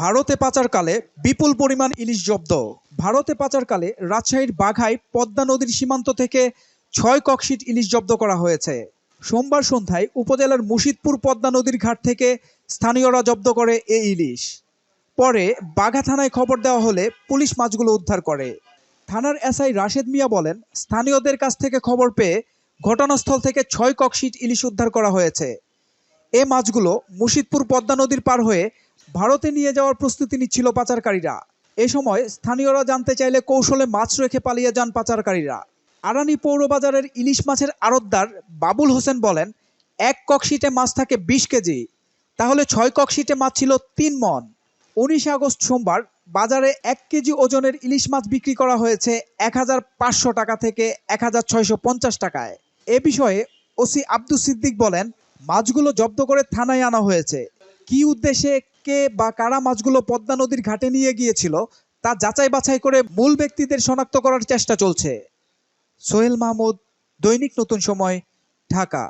ভারতে পাচারকালে বিপুল পরিমাণ ইলিশ জব্দ। ভারতে পাচারকালে রাজশাহীর বাঘায় পদ্মা নদীর সীমান্ত থেকে ছয় ককশিট ইলিশ জব্দ করা হয়েছে। সোমবার সন্ধ্যায় উপজেলার মুশিদপুর পদ্মা নদীর ঘাট থেকে স্থানীয়রা জব্দ করে এই ইলিশ। পরে বাঘা থানায় খবর দেওয়া হলে পুলিশ মাছগুলো উদ্ধার করে। থানার এসআই রাশেদ মিয়া বলেন, স্থানীয়দের কাছ থেকে খবর পেয়ে ঘটনাস্থল থেকে ছয় ককশিট ইলিশ উদ্ধার করা হয়েছে। এ মাছগুলো মুশিদপুর পদ্মা নদীর পার হয়ে ভারতে নিয়ে যাওয়ার প্রস্তুতি নিচ্ছিল পাচারকারীরা। এ সময় স্থানীয়রা জানতে চাইলে কৌশলে মাছ রেখে পালিয়ে যান পাচারকারীরা। আরানি পৌরবাজারের ইলিশ মাছের আড়তদার বাবুল হোসেন বলেন, এক ককশিটে মাছ থাকে বিশ কেজি, তাহলে ছয় ককশিটে মাছ ছিল তিন মন। উনিশে আগস্ট সোমবার বাজারে এক কেজি ওজনের ইলিশ মাছ বিক্রি করা হয়েছে এক হাজার পাঁচশো টাকা থেকে এক হাজার ছয়শো পঞ্চাশ টাকায়। এ বিষয়ে ওসি আব্দুস সিদ্দিক বলেন, মাছগুলো জব্দ করে থানায় আনা হয়েছে। কি উদ্দেশ্যে কে বা কারা মাছগুলো পদ্মা নদীর ঘাটে নিয়ে গিয়েছিল, তা যাচাই বাছাই করে মূল ব্যক্তিদের শনাক্ত করার চেষ্টা চলছে। সোহেল মাহমুদ, দৈনিক নতুন সময়, ঢাকা।